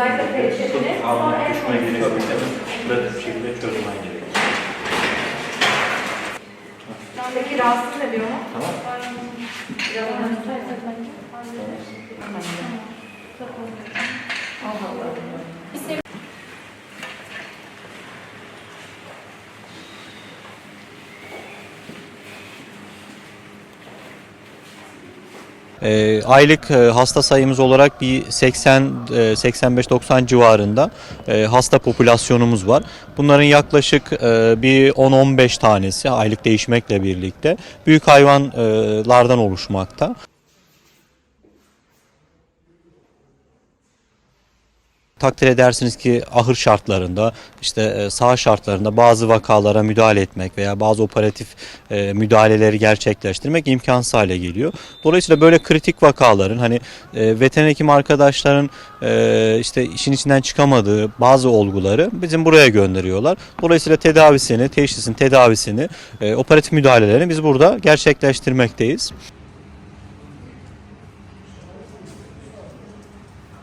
Özellikle peçetini sonra en son pratik bir şekilde çözmen gerekiyor. Peki rahatsız ne diyor mu? Tamam. Ee, aylık e, hasta sayımız olarak bir 80 e, 85-90 civarında e, hasta popülasyonumuz var. Bunların yaklaşık e, bir 10-15 tanesi aylık değişmekle birlikte büyük hayvanlardan oluşmakta. Takdir edersiniz ki ahır şartlarında, işte e, saha şartlarında bazı vakalara müdahale etmek veya bazı operatif e, müdahaleleri gerçekleştirmek imkansız hale geliyor. Dolayısıyla böyle kritik vakaların hani e, veteriner hekim arkadaşların işte işin içinden çıkamadığı bazı olguları bizim buraya gönderiyorlar. Dolayısıyla tedavisini, teşhisin tedavisini, operatif müdahalelerini biz burada gerçekleştirmekteyiz.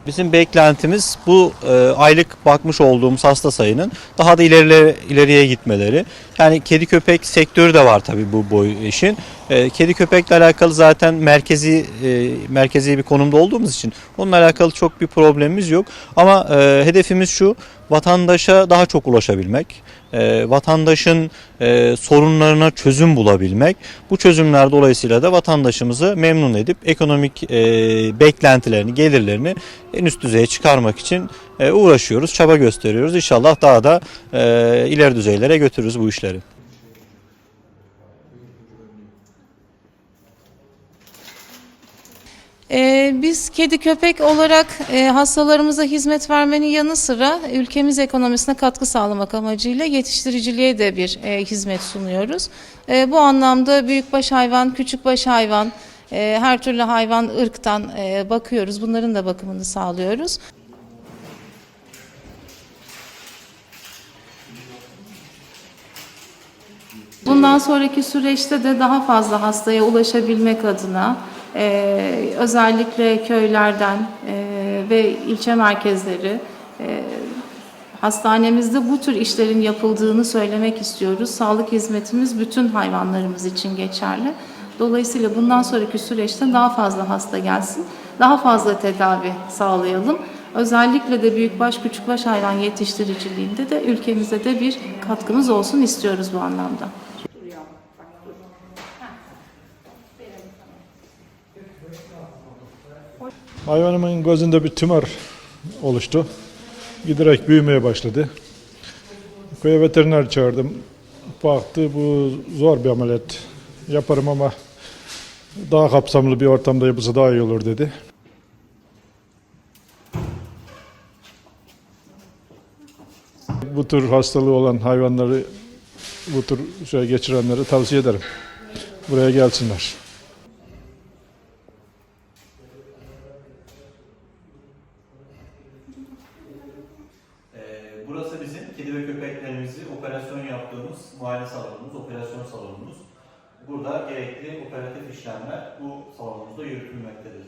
Bizim beklentimiz bu e, aylık bakmış olduğumuz hasta sayının daha da ilerile, ileriye gitmeleri. Yani kedi köpek sektörü de var tabii bu boy işin. E, kedi köpekle alakalı zaten merkezi e, merkezi bir konumda olduğumuz için onunla alakalı çok bir problemimiz yok. Ama e, hedefimiz şu vatandaşa daha çok ulaşabilmek. E, vatandaşın sorunlarına çözüm bulabilmek. Bu çözümler dolayısıyla da vatandaşımızı memnun edip ekonomik beklentilerini, gelirlerini en üst düzeye çıkarmak için uğraşıyoruz, çaba gösteriyoruz. İnşallah daha da ileri düzeylere götürürüz bu işleri. Ee, biz kedi köpek olarak e, hastalarımıza hizmet vermenin yanı sıra ülkemiz ekonomisine katkı sağlamak amacıyla yetiştiriciliğe de bir e, hizmet sunuyoruz. E, bu anlamda büyükbaş hayvan, küçükbaş hayvan, e, her türlü hayvan ırktan e, bakıyoruz. Bunların da bakımını sağlıyoruz. Bundan sonraki süreçte de daha fazla hastaya ulaşabilmek adına e, özellikle köylerden e, ve ilçe merkezleri e, hastanemizde bu tür işlerin yapıldığını söylemek istiyoruz. Sağlık hizmetimiz bütün hayvanlarımız için geçerli. Dolayısıyla bundan sonraki süreçte daha fazla hasta gelsin, daha fazla tedavi sağlayalım. Özellikle de büyükbaş küçükbaş hayvan yetiştiriciliğinde de ülkemize de bir katkımız olsun istiyoruz bu anlamda. Hayvanımın gözünde bir tümör oluştu. Giderek büyümeye başladı. Köye veteriner çağırdım. Baktı bu zor bir ameliyat. Yaparım ama daha kapsamlı bir ortamda yapılsa daha iyi olur dedi. Bu tür hastalığı olan hayvanları, bu tür şey geçirenleri tavsiye ederim. Buraya gelsinler. Ee, Burası bizim kedi ve köpeklerimizi operasyon yaptığımız muayene salonumuz, operasyon salonumuz. Burada gerekli operatif işlemler bu salonumuzda yürütülmektedir.